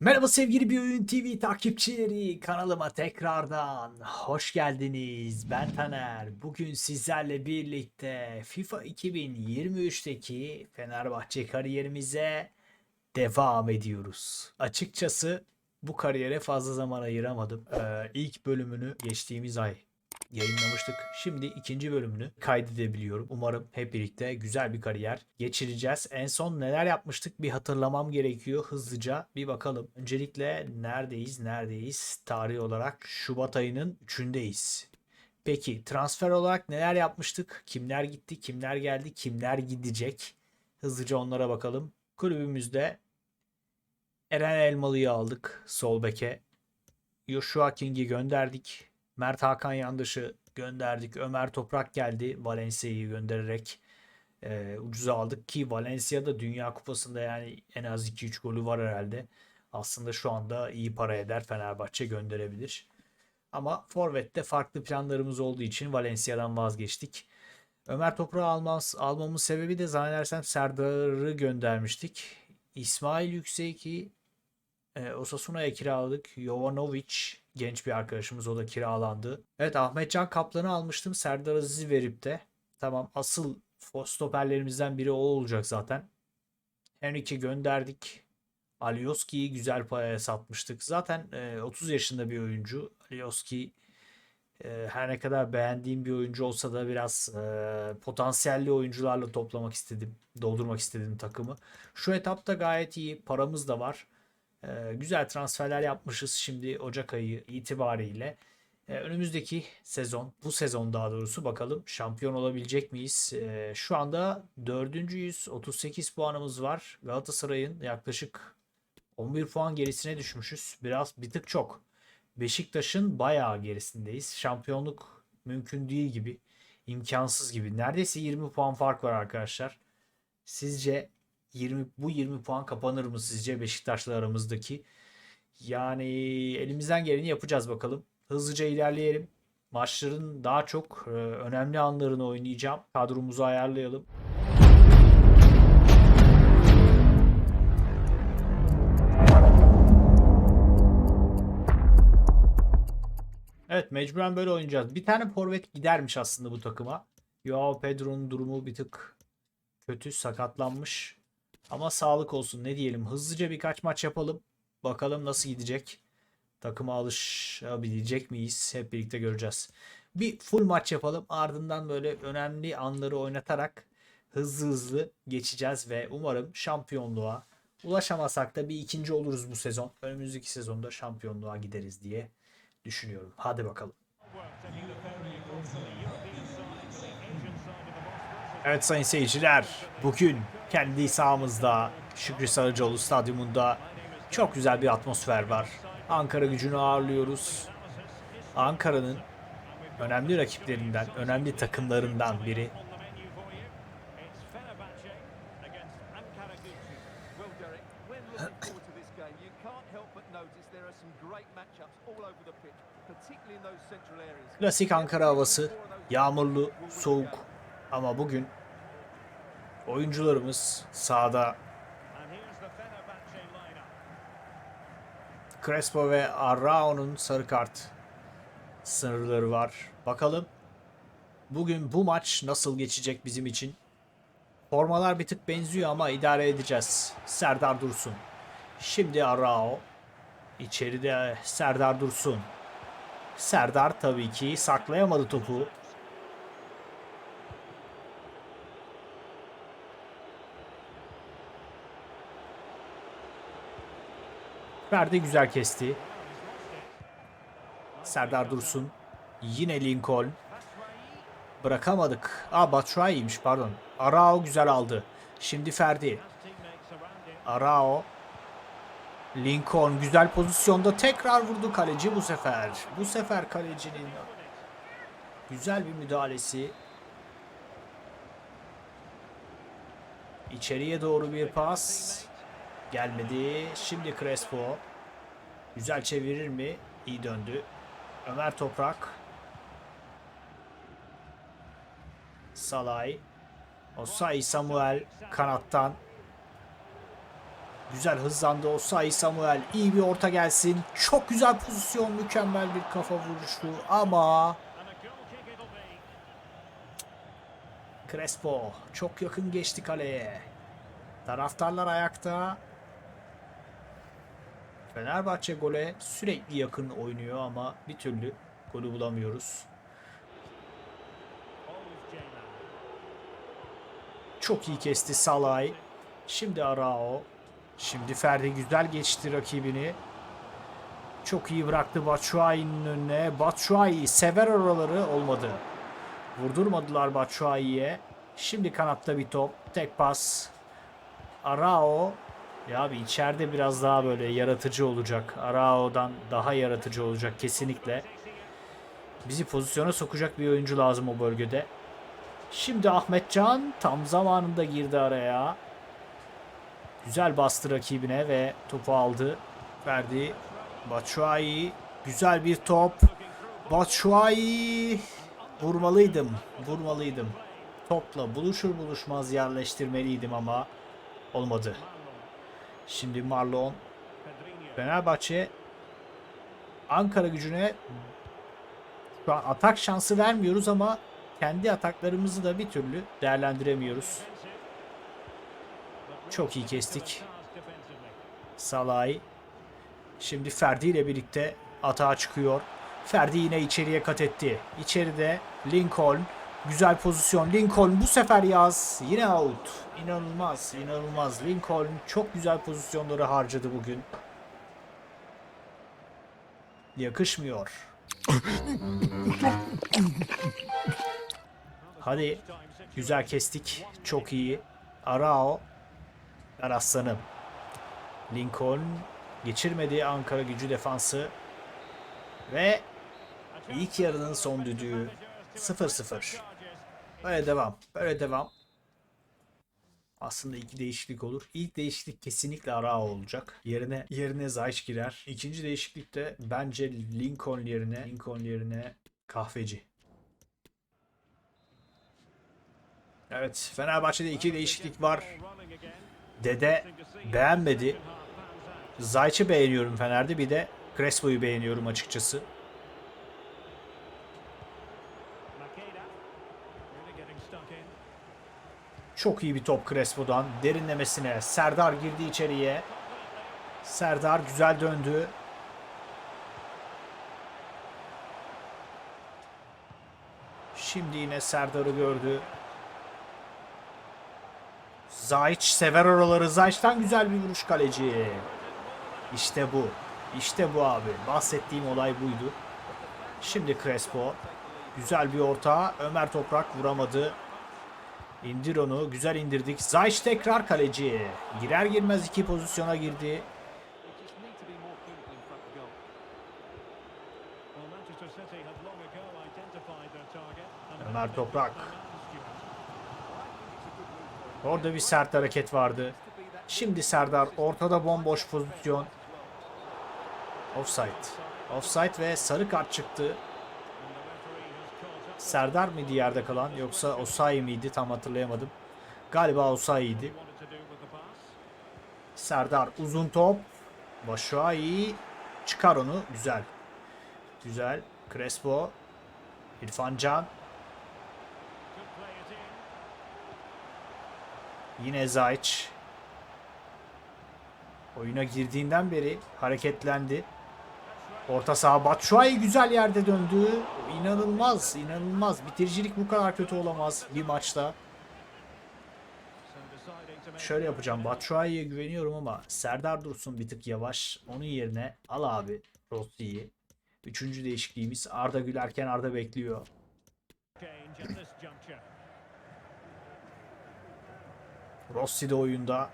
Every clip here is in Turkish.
Merhaba sevgili Bir Oyun TV takipçileri kanalıma tekrardan hoş geldiniz. Ben Taner. Bugün sizlerle birlikte FIFA 2023'teki Fenerbahçe kariyerimize devam ediyoruz. Açıkçası bu kariyere fazla zaman ayıramadım. Ee, ilk bölümünü geçtiğimiz ay yayınlamıştık. Şimdi ikinci bölümünü kaydedebiliyorum. Umarım hep birlikte güzel bir kariyer geçireceğiz. En son neler yapmıştık bir hatırlamam gerekiyor hızlıca. Bir bakalım. Öncelikle neredeyiz? Neredeyiz? Tarih olarak Şubat ayının 3'ündeyiz. Peki transfer olarak neler yapmıştık? Kimler gitti? Kimler geldi? Kimler gidecek? Hızlıca onlara bakalım. Kulübümüzde Eren Elmalı'yı aldık sol beke. Joshua King'i gönderdik. Mert Hakan Yandaş'ı gönderdik. Ömer Toprak geldi Valencia'yı göndererek e, ucuza aldık ki Valencia'da Dünya Kupası'nda yani en az 2-3 golü var herhalde. Aslında şu anda iyi para eder Fenerbahçe gönderebilir. Ama Forvet'te farklı planlarımız olduğu için Valencia'dan vazgeçtik. Ömer Toprak'ı almaz, almamın sebebi de zannedersem Serdar'ı göndermiştik. İsmail Yüksek'i e, Osasuna'ya kiraladık. Jovanovic genç bir arkadaşımız o da kiralandı. Evet Ahmetcan Kaplan'ı almıştım Serdar Aziz'i verip de. Tamam asıl stoperlerimizden biri o olacak zaten. Henrique'i gönderdik. Alioski'yi güzel paraya satmıştık. Zaten e, 30 yaşında bir oyuncu. Alioski e, her ne kadar beğendiğim bir oyuncu olsa da biraz e, potansiyelli oyuncularla toplamak istedim. Doldurmak istedim takımı. Şu etapta gayet iyi. Paramız da var. Ee, güzel transferler yapmışız şimdi Ocak ayı itibariyle. Ee, önümüzdeki sezon, bu sezon daha doğrusu bakalım şampiyon olabilecek miyiz? Ee, şu anda dördüncüyüz. 38 puanımız var. Galatasaray'ın yaklaşık 11 puan gerisine düşmüşüz. Biraz bir tık çok. Beşiktaş'ın bayağı gerisindeyiz. Şampiyonluk mümkün değil gibi. imkansız gibi. Neredeyse 20 puan fark var arkadaşlar. Sizce 20 bu 20 puan kapanır mı sizce Beşiktaş'la aramızdaki? Yani elimizden geleni yapacağız bakalım. Hızlıca ilerleyelim. Maçların daha çok e, önemli anlarını oynayacağım. Kadromuzu ayarlayalım. Evet mecburen böyle oynayacağız. Bir tane forvet gidermiş aslında bu takıma. Joao Pedro'nun durumu bir tık kötü sakatlanmış. Ama sağlık olsun ne diyelim. Hızlıca birkaç maç yapalım. Bakalım nasıl gidecek. Takıma alışabilecek miyiz? Hep birlikte göreceğiz. Bir full maç yapalım. Ardından böyle önemli anları oynatarak hızlı hızlı geçeceğiz ve umarım şampiyonluğa ulaşamasak da bir ikinci oluruz bu sezon. Önümüzdeki sezonda şampiyonluğa gideriz diye düşünüyorum. Hadi bakalım. Evet sayın seyirciler, bugün kendi sahamızda Şükrü Sarıcıoğlu Stadyumunda çok güzel bir atmosfer var. Ankara gücünü ağırlıyoruz. Ankara'nın önemli rakiplerinden, önemli takımlarından biri. Klasik Ankara havası, yağmurlu, soğuk ama bugün oyuncularımız sahada Crespo ve Arrao'nun sarı kart sınırları var. Bakalım bugün bu maç nasıl geçecek bizim için? Formalar bir tık benziyor ama idare edeceğiz. Serdar Dursun. Şimdi Arrao. İçeride Serdar Dursun. Serdar tabii ki saklayamadı topu. Ferdi güzel kesti. Serdar Dursun. Yine Lincoln. Bırakamadık. Aa Batshuayi'ymiş pardon. Arao güzel aldı. Şimdi Ferdi. Arao. Lincoln güzel pozisyonda tekrar vurdu kaleci bu sefer. Bu sefer kalecinin güzel bir müdahalesi. İçeriye doğru bir pas. Gelmedi. Şimdi Crespo. Güzel çevirir mi? İyi döndü. Ömer Toprak. Salay. Osay Samuel kanattan. Güzel hızlandı Osayi Samuel. İyi bir orta gelsin. Çok güzel pozisyon. Mükemmel bir kafa vuruşu ama Crespo çok yakın geçti kaleye. Taraftarlar ayakta. Fenerbahçe gole sürekli yakın oynuyor ama bir türlü golü bulamıyoruz. Çok iyi kesti Salay. Şimdi Arao. Şimdi Ferdi güzel geçti rakibini. Çok iyi bıraktı Batshuayi'nin önüne. Batshuayi sever oraları olmadı. Vurdurmadılar Batshuayi'ye. Şimdi kanatta bir top. Tek pas. Arao. Ya abi içeride biraz daha böyle yaratıcı olacak. Arao'dan daha yaratıcı olacak kesinlikle. Bizi pozisyona sokacak bir oyuncu lazım o bölgede. Şimdi Ahmetcan tam zamanında girdi araya. Güzel bastı rakibine ve topu aldı. Verdi. Batshuayi. Güzel bir top. Batshuayi. Vurmalıydım. Vurmalıydım. Topla buluşur buluşmaz yerleştirmeliydim ama olmadı. Şimdi Marlon. Fenerbahçe Ankara gücüne şu an atak şansı vermiyoruz ama kendi ataklarımızı da bir türlü değerlendiremiyoruz. Çok iyi kestik. Salay. Şimdi Ferdi ile birlikte atağa çıkıyor. Ferdi yine içeriye kat etti. İçeride Lincoln. Güzel pozisyon. Lincoln bu sefer yaz. Yine out. İnanılmaz, inanılmaz. Lincoln çok güzel pozisyonları harcadı bugün. Yakışmıyor. Hadi. Güzel kestik. Çok iyi. Arao. Ver aslanım. Lincoln geçirmedi Ankara gücü defansı. Ve ilk yarının son düdüğü 0-0. Böyle devam. Böyle devam. Aslında iki değişiklik olur. İlk değişiklik kesinlikle Arao olacak. Yerine yerine Zayç girer. İkinci değişiklik de bence Lincoln yerine Lincoln yerine kahveci. Evet, Fenerbahçe'de iki değişiklik var. Dede beğenmedi. Zayç'ı beğeniyorum Fener'de. Bir de Crespo'yu beğeniyorum açıkçası. Çok iyi bir top Crespo'dan. Derinlemesine. Serdar girdi içeriye. Serdar güzel döndü. Şimdi yine Serdar'ı gördü. Zayç sever oraları. Zayç'tan güzel bir vuruş kaleci. İşte bu. İşte bu abi. Bahsettiğim olay buydu. Şimdi Crespo. Güzel bir orta. Ömer Toprak vuramadı. İndir onu. Güzel indirdik. Zayç tekrar kaleci. Girer girmez iki pozisyona girdi. Ömer Toprak. Orada bir sert hareket vardı. Şimdi Serdar ortada bomboş pozisyon. Offside. Offside ve sarı kart çıktı. Serdar mıydı yerde kalan yoksa Osayi miydi tam hatırlayamadım. Galiba Osayi'ydi. Serdar uzun top. Başuayi çıkar onu. Güzel. Güzel. Crespo. İrfan Can. Yine Zayç. Oyuna girdiğinden beri hareketlendi. Orta saha Batshuayi güzel yerde döndü. İnanılmaz, inanılmaz. Bitiricilik bu kadar kötü olamaz bir maçta. Şöyle yapacağım. Batshuayi'ye güveniyorum ama Serdar Dursun bir tık yavaş. Onun yerine al abi Rossi'yi. Üçüncü değişikliğimiz Arda Gülerken Arda bekliyor. Rossi de oyunda.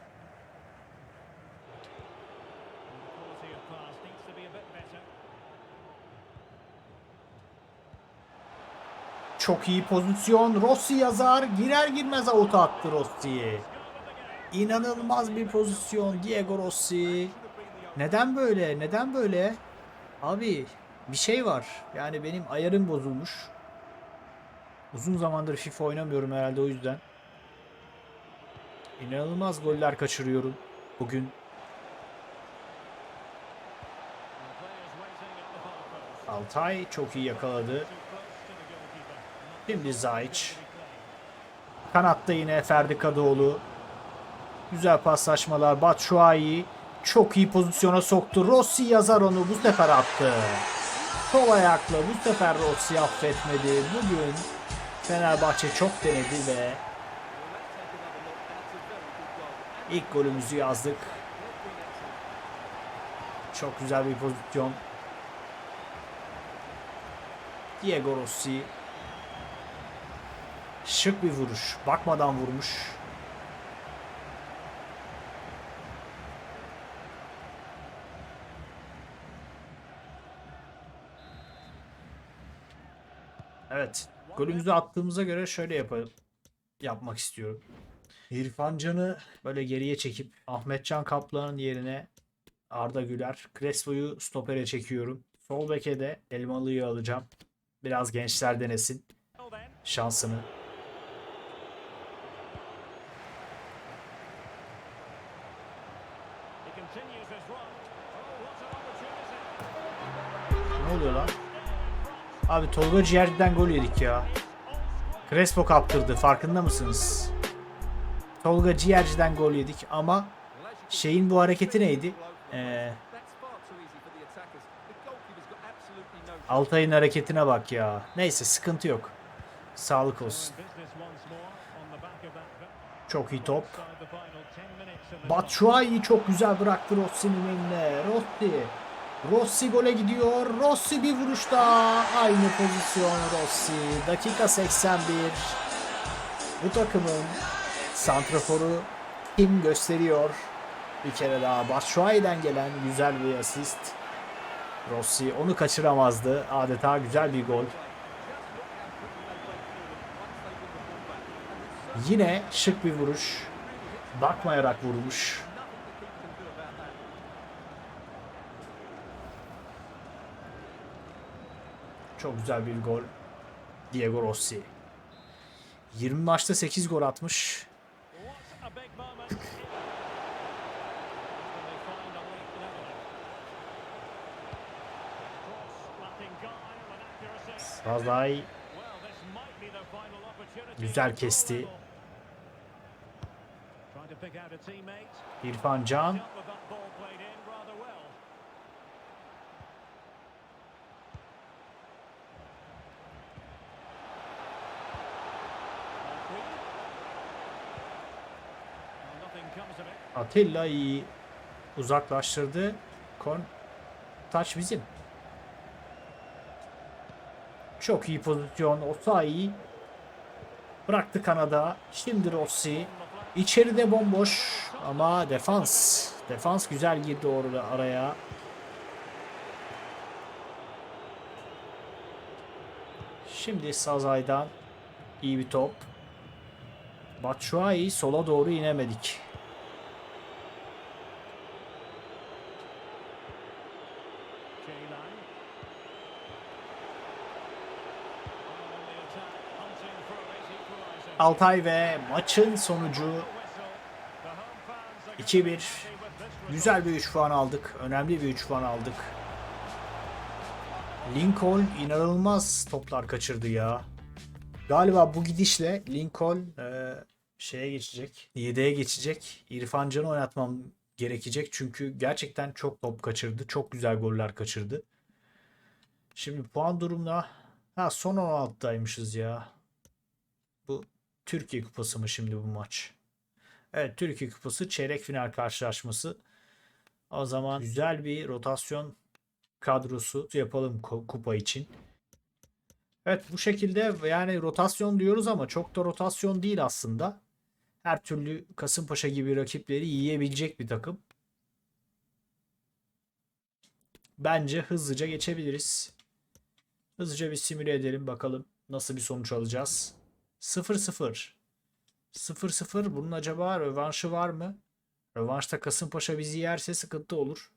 Çok iyi pozisyon. Rossi yazar. Girer girmez avuta attı Rossi'yi. İnanılmaz bir pozisyon. Diego Rossi. Neden böyle? Neden böyle? Abi bir şey var. Yani benim ayarım bozulmuş. Uzun zamandır FIFA oynamıyorum herhalde o yüzden. İnanılmaz goller kaçırıyorum bugün. Altay çok iyi yakaladı. Şimdi Zayç. Kanatta yine Ferdi Kadıoğlu. Güzel paslaşmalar. Batshuayi çok iyi pozisyona soktu. Rossi yazar onu bu sefer attı. Sol ayakla bu sefer Rossi affetmedi. Bugün Fenerbahçe çok denedi ve ilk golümüzü yazdık. Çok güzel bir pozisyon. Diego Rossi. Şık bir vuruş. Bakmadan vurmuş. Evet. Golümüzü attığımıza göre şöyle yapalım. Yapmak istiyorum. İrfan Can'ı böyle geriye çekip Ahmetcan Kaplan'ın yerine Arda Güler. Crespo'yu stopere çekiyorum. Sol beke de Elmalı'yı alacağım. Biraz gençler denesin şansını. Abi Tolga Ciğerci'den gol yedik ya. Crespo kaptırdı farkında mısınız? Tolga Ciğerci'den gol yedik ama şeyin bu hareketi neydi? Ee, Altay'ın hareketine bak ya. Neyse sıkıntı yok. Sağlık olsun. Çok iyi top. Batshuayi çok güzel bıraktı Rossi'nin eline. Rossi. Rossi gole gidiyor. Rossi bir vuruşta. Aynı pozisyon Rossi. Dakika 81. Bu takımın santraforu kim gösteriyor? Bir kere daha Batshuayi'den gelen güzel bir asist. Rossi onu kaçıramazdı. Adeta güzel bir gol. Yine şık bir vuruş. Bakmayarak vurmuş. Çok güzel bir gol. Diego Rossi. 20 maçta 8 gol atmış. Sazay güzel kesti. İrfan Can Atilla iyi uzaklaştırdı. Kon taç bizim. Çok iyi pozisyon. Osayi bıraktı kanada. Şimdi Rossi. İçeride bomboş ama defans. Defans güzel girdi orada araya. Şimdi Sazay'dan iyi bir top. Batshuayi sola doğru inemedik. Altay ve maçın sonucu 2-1. Güzel bir 3 puan aldık. Önemli bir 3 puan aldık. Lincoln inanılmaz toplar kaçırdı ya. Galiba bu gidişle Lincoln e, şeye geçecek. Yedeğe geçecek. İrfan Can'ı oynatmam gerekecek. Çünkü gerçekten çok top kaçırdı. Çok güzel goller kaçırdı. Şimdi puan durumuna ha son 16'daymışız ya. Bu Türkiye Kupası mı şimdi bu maç? Evet Türkiye Kupası çeyrek final karşılaşması. O zaman güzel bir rotasyon kadrosu yapalım kupa için. Evet bu şekilde yani rotasyon diyoruz ama çok da rotasyon değil aslında. Her türlü Kasımpaşa gibi rakipleri yiyebilecek bir takım. Bence hızlıca geçebiliriz. Hızlıca bir simüle edelim bakalım nasıl bir sonuç alacağız. 0-0. 0-0 bunun acaba rövanşı var mı? Rövanşta Kasımpaşa bizi yerse sıkıntı olur.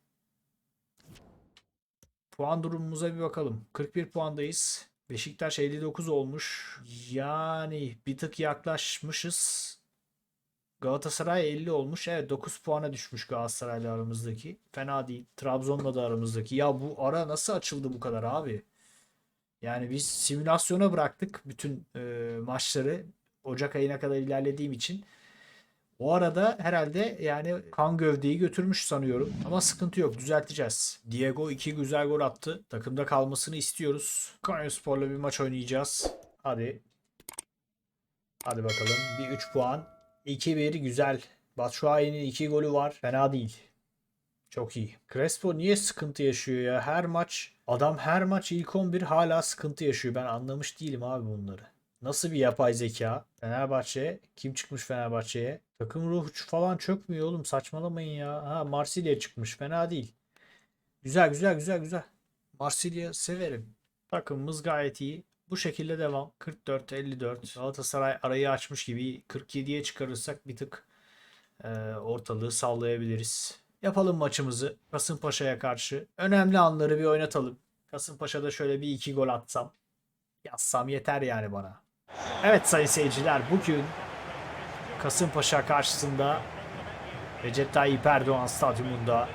Puan durumumuza bir bakalım. 41 puandayız. Beşiktaş 59 olmuş. Yani bir tık yaklaşmışız. Galatasaray 50 olmuş. Evet 9 puana düşmüş Galatasaray'la aramızdaki. Fena değil. Trabzon'la da aramızdaki. Ya bu ara nasıl açıldı bu kadar abi? Yani biz simülasyona bıraktık bütün e, maçları. Ocak ayına kadar ilerlediğim için. O arada herhalde yani kan gövdeyi götürmüş sanıyorum. Ama sıkıntı yok düzelteceğiz. Diego iki güzel gol attı. Takımda kalmasını istiyoruz. Konyaspor'la bir maç oynayacağız. Hadi. Hadi bakalım. Bir 3 puan. 2-1 güzel. Batshuayi'nin 2 golü var. Fena değil. Çok iyi. Crespo niye sıkıntı yaşıyor ya? Her maç adam her maç ilk 11 hala sıkıntı yaşıyor. Ben anlamış değilim abi bunları. Nasıl bir yapay zeka? Fenerbahçe kim çıkmış Fenerbahçe'ye? Takım ruhu falan çökmüyor oğlum. Saçmalamayın ya. Ha Marsilya çıkmış. Fena değil. Güzel güzel güzel güzel. Marsilya severim. Takımımız gayet iyi. Bu şekilde devam. 44-54. Galatasaray arayı açmış gibi 47'ye çıkarırsak bir tık e, ortalığı sallayabiliriz. Yapalım maçımızı Kasımpaşa'ya karşı. Önemli anları bir oynatalım. Kasımpaşa'da şöyle bir iki gol atsam. Yazsam yeter yani bana. Evet sayın seyirciler bugün Kasımpaşa karşısında Recep Tayyip Erdoğan stadyumunda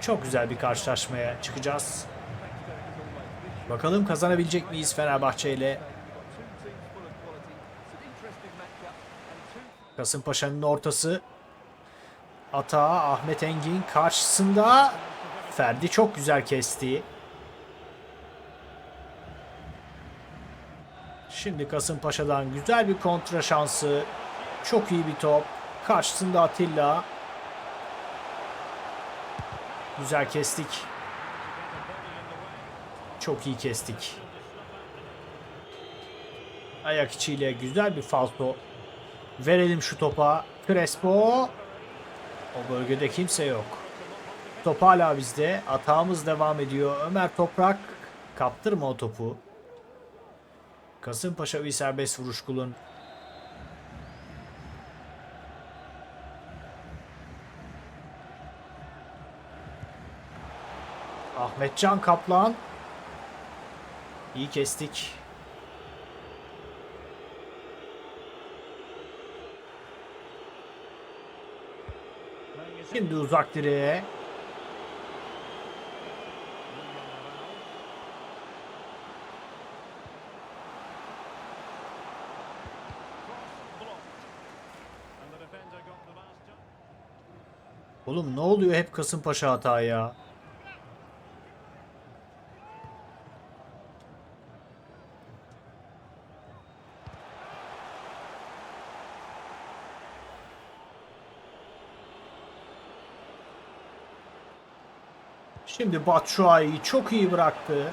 çok güzel bir karşılaşmaya çıkacağız. Bakalım kazanabilecek miyiz Fenerbahçe ile? Kasımpaşa'nın ortası. Ata Ahmet Engin karşısında Ferdi çok güzel kesti. Şimdi Kasımpaşa'dan güzel bir kontra şansı. Çok iyi bir top. Karşısında Atilla. Güzel kestik. Çok iyi kestik. Ayak içiyle güzel bir falso. Verelim şu topa. Crespo. O bölgede kimse yok. Top hala bizde. Atağımız devam ediyor. Ömer Toprak. Kaptırma o topu. Kasımpaşa bir serbest vuruş kulun. Ahmetcan Kaplan. İyi kestik. Şimdi uzak direğe. Oğlum ne oluyor hep Kasımpaşa hata ya? Şimdi Batshuayi çok iyi bıraktı.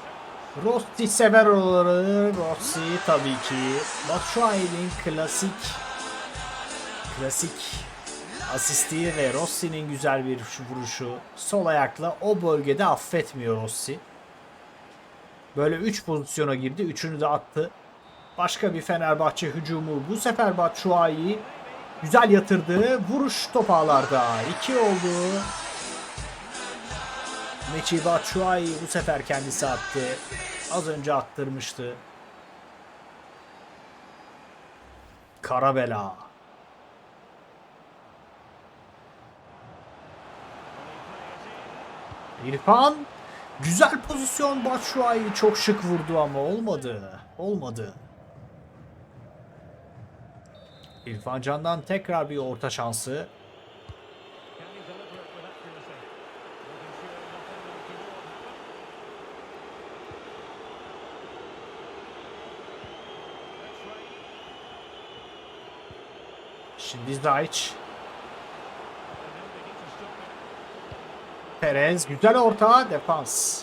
Rossi sever oraları. Rossi tabii ki. Batshuayi'nin klasik klasik asisti ve Rossi'nin güzel bir şu vuruşu. Sol ayakla o bölgede affetmiyor Rossi. Böyle 3 pozisyona girdi. Üçünü de attı. Başka bir Fenerbahçe hücumu. Bu sefer Batshuayi güzel yatırdı. Vuruş top ağlarda. 2 oldu. Meçi Batshuayi bu sefer kendisi attı. Az önce attırmıştı. Karabela. İrfan. Güzel pozisyon Batshuayi çok şık vurdu ama olmadı. Olmadı. İrfan Can'dan tekrar bir orta şansı. Şimdi Zayç. Perez güzel orta defans.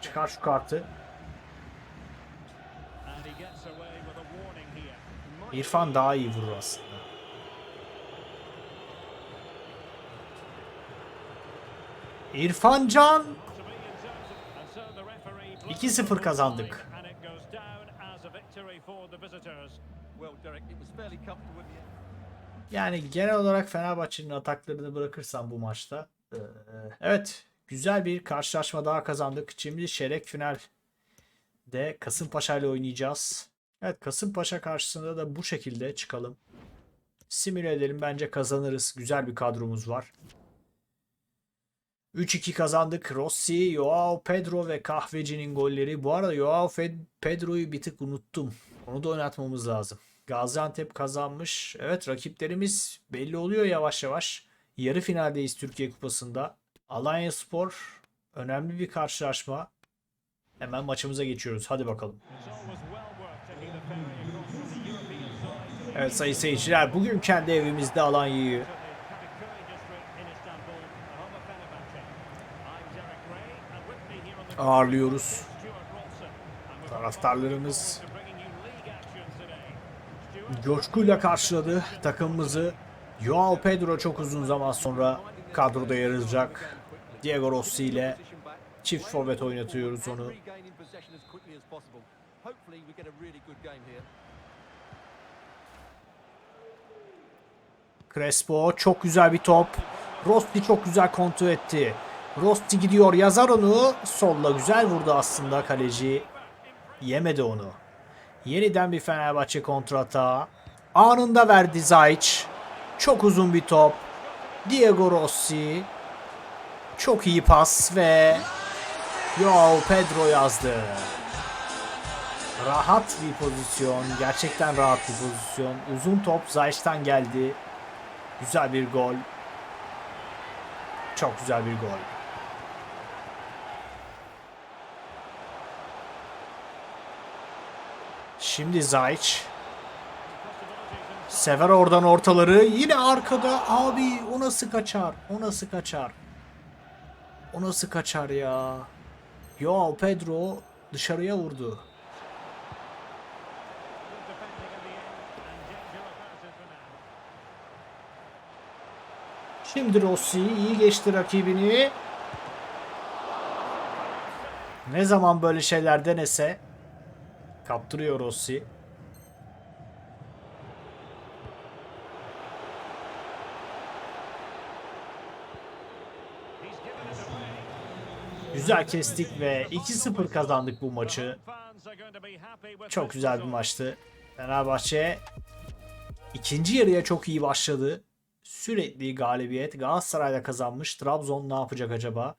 Çıkar şu kartı. İrfan daha iyi vurur aslında. İrfan Can 2-0 kazandık. Yani genel olarak Fenerbahçe'nin ataklarını bırakırsam bu maçta Ee, evet. Güzel bir karşılaşma daha kazandık. Şimdi çeyrek finalde Kasımpaşa ile oynayacağız. Evet Kasımpaşa karşısında da bu şekilde çıkalım. Simüle edelim. Bence kazanırız. Güzel bir kadromuz var. 3-2 kazandık. Rossi, Joao Pedro ve Kahveci'nin golleri. Bu arada Joao Pedro'yu bir tık unuttum. Onu da oynatmamız lazım. Gaziantep kazanmış. Evet rakiplerimiz belli oluyor yavaş yavaş. Yarı finaldeyiz Türkiye Kupası'nda. Alanya Spor önemli bir karşılaşma. Hemen maçımıza geçiyoruz. Hadi bakalım. Evet sayın seyirciler bugün kendi evimizde Alanya'yı ağırlıyoruz. Taraftarlarımız coşkuyla karşıladı takımımızı. Joao Pedro çok uzun zaman sonra kadroda yer alacak. Diego Rossi ile çift forvet oynatıyoruz onu. Crespo çok güzel bir top. Rosti çok güzel kontrol etti. Rosti gidiyor yazar onu. Solla güzel vurdu aslında kaleci. Yemedi onu. Yeniden bir Fenerbahçe kontrata. Anında verdi Zayç. Çok uzun bir top. Diego Rossi. Çok iyi pas ve Joao Pedro yazdı. Rahat bir pozisyon. Gerçekten rahat bir pozisyon. Uzun top Zayç'tan geldi. Güzel bir gol. Çok güzel bir gol. Şimdi Zayç. Sever oradan ortaları. Yine arkada. Abi o nasıl kaçar? O nasıl kaçar? O nasıl kaçar ya? Yo Pedro dışarıya vurdu. Şimdi Rossi iyi geçti rakibini. Ne zaman böyle şeyler denese kaptırıyor Rossi. Güzel kestik ve 2-0 kazandık bu maçı. Çok güzel bir maçtı. Fenerbahçe ikinci yarıya çok iyi başladı. Sürekli galibiyet. Galatasaray'da kazanmış. Trabzon ne yapacak acaba?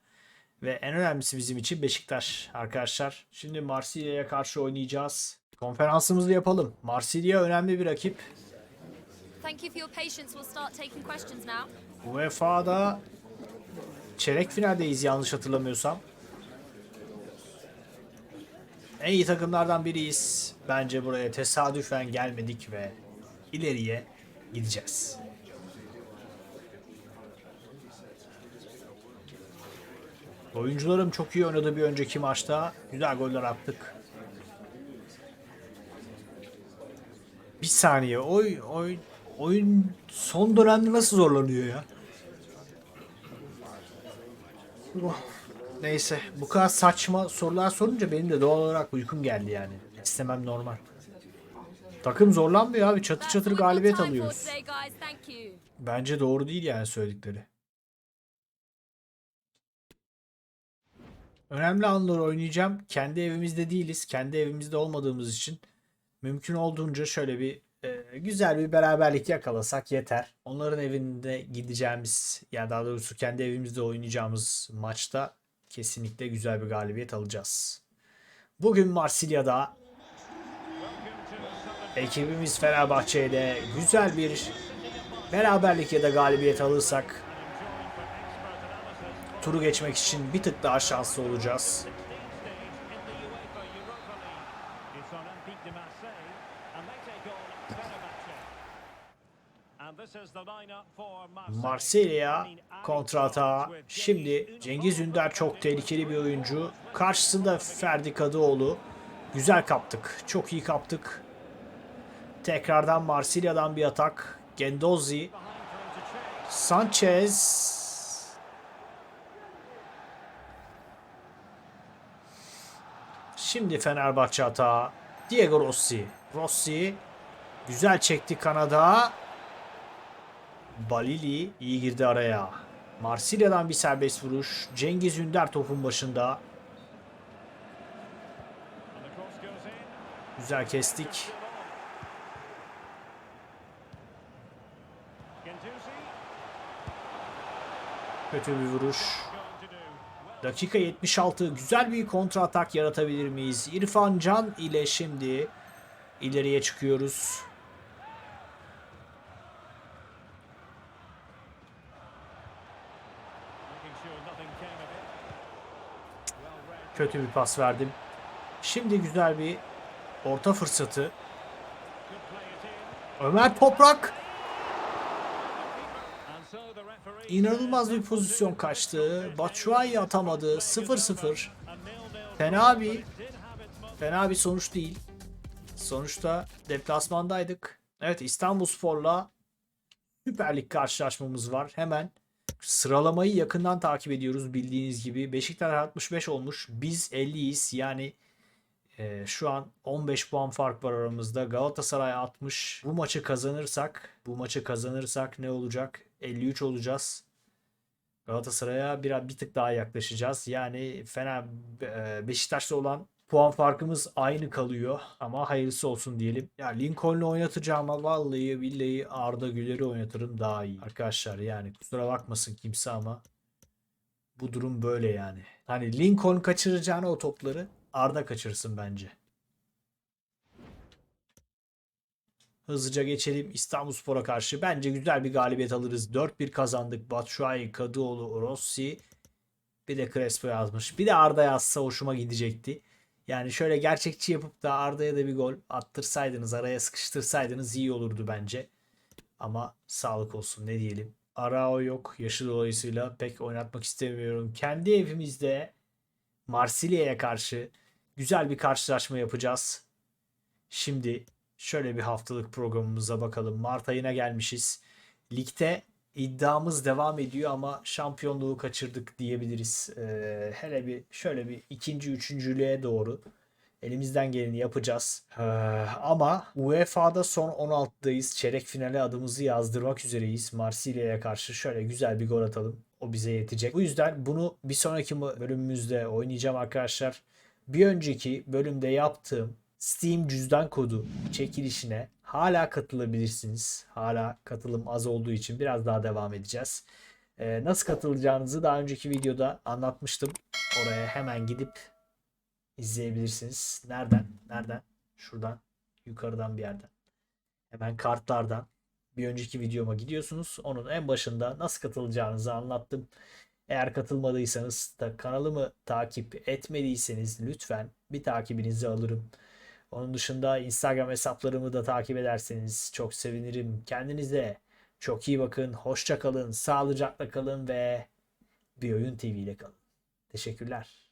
Ve en önemlisi bizim için Beşiktaş arkadaşlar. Şimdi Marsilya'ya karşı oynayacağız. Konferansımızı yapalım. Marsilya önemli bir rakip. UEFA'da çeyrek finaldeyiz yanlış hatırlamıyorsam. En iyi takımlardan biriyiz. Bence buraya tesadüfen gelmedik ve ileriye gideceğiz. Oyuncularım çok iyi oynadı bir önceki maçta. Güzel goller attık. Bir saniye. Oy, oy, oyun son dönemde nasıl zorlanıyor ya? Oh, Neyse. Bu kadar saçma sorular sorunca benim de doğal olarak uykum geldi yani. İstemem normal. Takım zorlanmıyor abi. Çatır çatır galibiyet alıyoruz. Bence doğru değil yani söyledikleri. Önemli anları oynayacağım. Kendi evimizde değiliz. Kendi evimizde olmadığımız için mümkün olduğunca şöyle bir e, güzel bir beraberlik yakalasak yeter. Onların evinde gideceğimiz yani daha doğrusu kendi evimizde oynayacağımız maçta kesinlikle güzel bir galibiyet alacağız. Bugün Marsilya'da ekibimiz Fenerbahçe ile güzel bir beraberlik ya da galibiyet alırsak turu geçmek için bir tık daha şanslı olacağız. Marsilya kontrata. Şimdi Cengiz Ünder çok tehlikeli bir oyuncu. Karşısında Ferdi Kadıoğlu. Güzel kaptık. Çok iyi kaptık. Tekrardan Marsilya'dan bir atak. Gendozi. Sanchez. Şimdi Fenerbahçe hata. Diego Rossi. Rossi güzel çekti kanada. Balili iyi girdi araya. Marsilya'dan bir serbest vuruş. Cengiz Ünder topun başında. Güzel kestik. Kötü bir vuruş. Dakika 76. Güzel bir kontra atak yaratabilir miyiz? İrfan Can ile şimdi ileriye çıkıyoruz. Kötü bir pas verdim. Şimdi güzel bir orta fırsatı. Ömer Toprak inanılmaz bir pozisyon kaçtı. Batshuayi atamadı. 0-0. a nil-nil Fena bir fena bir sonuç değil. Sonuçta deplasmandaydık. Evet İstanbulspor'la Süper Lig karşılaşmamız var. Hemen sıralamayı yakından takip ediyoruz bildiğiniz gibi. Beşiktaş 65 olmuş. Biz 50'yiz. Yani e, şu an 15 puan fark var aramızda. Galatasaray 60. Bu maçı kazanırsak, bu maçı kazanırsak ne olacak? 53 olacağız. Galatasaray'a bir, bir tık daha yaklaşacağız. Yani fena e, Beşiktaş'ta olan puan farkımız aynı kalıyor. Ama hayırlısı olsun diyelim. Ya Lincoln'u oynatacağıma vallahi billahi Arda Güler'i oynatırım daha iyi. Arkadaşlar yani kusura bakmasın kimse ama bu durum böyle yani. Hani Lincoln kaçıracağına o topları Arda kaçırsın bence. Hızlıca geçelim İstanbulspor'a karşı. Bence güzel bir galibiyet alırız. 4-1 kazandık. Batshuayi, Kadıoğlu, Rossi. Bir de Crespo yazmış. Bir de Arda yazsa hoşuma gidecekti. Yani şöyle gerçekçi yapıp da Arda'ya da bir gol attırsaydınız, araya sıkıştırsaydınız iyi olurdu bence. Ama sağlık olsun ne diyelim. Arao yok. Yaşı dolayısıyla pek oynatmak istemiyorum. Kendi evimizde Marsilya'ya karşı güzel bir karşılaşma yapacağız. Şimdi şöyle bir haftalık programımıza bakalım. Mart ayına gelmişiz. Ligde iddiamız devam ediyor ama şampiyonluğu kaçırdık diyebiliriz. Ee, hele bir şöyle bir ikinci üçüncülüğe doğru elimizden geleni yapacağız. Ee, ama UEFA'da son 16'dayız. Çeyrek finale adımızı yazdırmak üzereyiz. Marsilya'ya karşı şöyle güzel bir gol atalım. O bize yetecek. Bu yüzden bunu bir sonraki bölümümüzde oynayacağım arkadaşlar. Bir önceki bölümde yaptığım Steam cüzdan kodu çekilişine hala katılabilirsiniz. Hala katılım az olduğu için biraz daha devam edeceğiz. Ee, nasıl katılacağınızı daha önceki videoda anlatmıştım. Oraya hemen gidip izleyebilirsiniz. Nereden? Nereden? Şuradan. Yukarıdan bir yerden. Hemen kartlardan. Bir önceki videoma gidiyorsunuz. Onun en başında nasıl katılacağınızı anlattım. Eğer katılmadıysanız da kanalımı takip etmediyseniz lütfen bir takibinizi alırım. Onun dışında Instagram hesaplarımı da takip ederseniz çok sevinirim. Kendinize çok iyi bakın. Hoşça kalın. Sağlıcakla kalın ve bir oyun TV ile kalın. Teşekkürler.